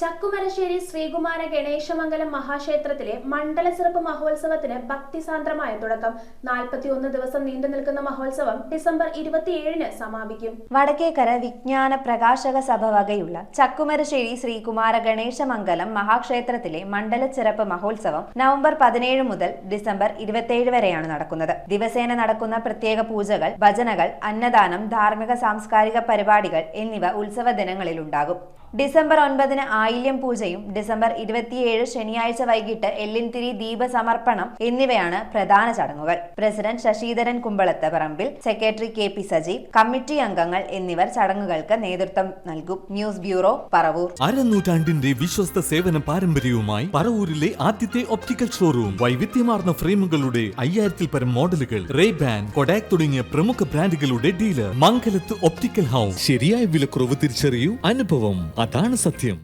ചക്കുമരശ്ശേരി ശ്രീകുമാര ഗണേശമംഗലം മഹാക്ഷേത്രത്തിലെ മണ്ഡല ചെറുപ്പ് മഹോത്സവത്തിന് ഭക്തിസാന്ദ്രമായ തുടക്കം. നാൽപ്പത്തിയൊന്ന് ദിവസം നീണ്ടു നിൽക്കുന്ന മഹോത്സവം ഡിസംബർ ഇരുപത്തിയേഴിന് സമാപിക്കും. വടക്കേക്കര വിജ്ഞാന പ്രകാശക സഭ വകയുള്ള ചക്കുമരശ്ശേരി ശ്രീകുമാര ഗണേശമംഗലം മഹാക്ഷേത്രത്തിലെ മണ്ഡല മണ്ഡലച്ചിറപ്പ് മഹോത്സവം നവംബർ പതിനേഴ് മുതൽ ഡിസംബർ ഇരുപത്തിയേഴ് വരെയാണ് നടക്കുന്നത്. ദിവസേന നടക്കുന്ന പ്രത്യേക പൂജകൾ ഭജനകൾ അന്നദാനം ധാർമ്മിക സാംസ്കാരിക പരിപാടികൾ എന്നിവ ഉത്സവ ദിനങ്ങളിൽ ഉണ്ടാകും ഡിസംബർ ഒൻപതിന് ആയില്യം പൂജയും ഡിസംബർ ഇരുപത്തിയേഴ് ശനിയാഴ്ച വൈകിട്ട് എല്ലിൻതിരി ദീപസമർപ്പണം എന്നിവയാണ് പ്രധാന ചടങ്ങുകൾ. President Sasidharan Kumbalath Parambil secretary K P Sajeev committee അംഗങ്ങൾ എന്നിവർ ചടങ്ങുകൾക്ക് നേതൃത്വം നൽകും. News bureau Paravur. അരനൂറ്റാണ്ടിന്റെ വിശ്വസ്ത സേവന പാരമ്പര്യവുമായി പറവൂരിലെ ആദ്യത്തെ ഒപ്റ്റിക്കൽ ഷോറൂം വൈവിധ്യമാർന്ന ഫ്രെയിമുകളുടെ അയ്യായിരത്തിൽ പരം മോഡലുകൾ റേ ബാൻ കൊഡാക് തുടങ്ങിയ പ്രമുഖ ബ്രാൻഡുകളുടെ ഡീലർ മംഗലത്ത് ഒപ്റ്റിക്കൽ ഹൗസ്. ശരിയായ വിലക്കുറവ് തിരിച്ചറിയൂ അനുഭവം. അതാണ് സത്യം.